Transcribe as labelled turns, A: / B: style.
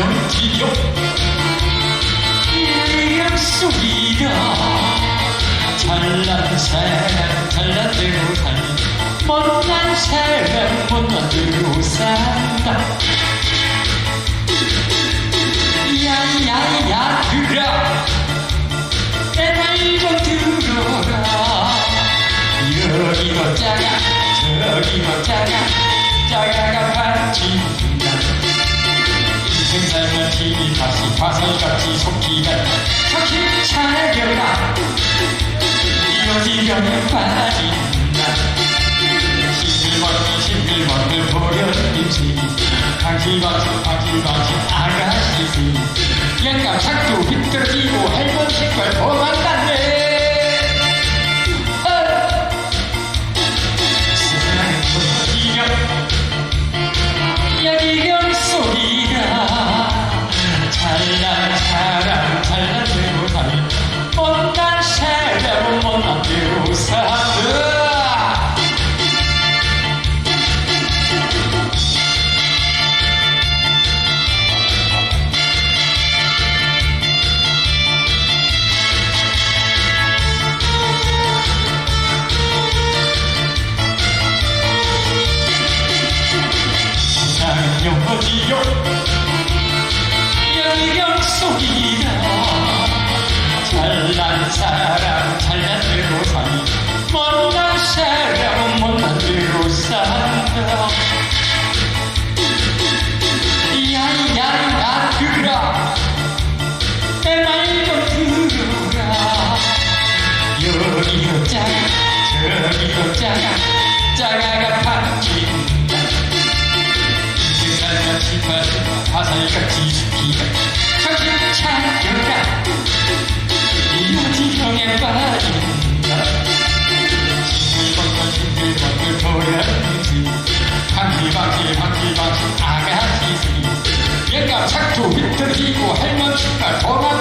A: 어디요. 이름 속이다 잘난 사람 잘난 대로 살. 못난 사람 못난 대로 산다. 야야야 들어 내말좀 들어라 여기도 작아 저기도 작아 작아가 반친다 TV 다시 화살같이 속기가 정신 차려라 이어지려면 싱글벙글 보려는 임시 강실강실 강실강실 아가씨지. 영감 착도 빗들어지고 할머니 색깔 도 어디요. 여기경 소리가 잘난 사람 잘난 비가 뒤지 비가 저기 찾겨가 이어진 형에 빠진 나 시원한 힘들던 아가씨 얘가 자꾸 휘트리고 할멈 춤과 돌아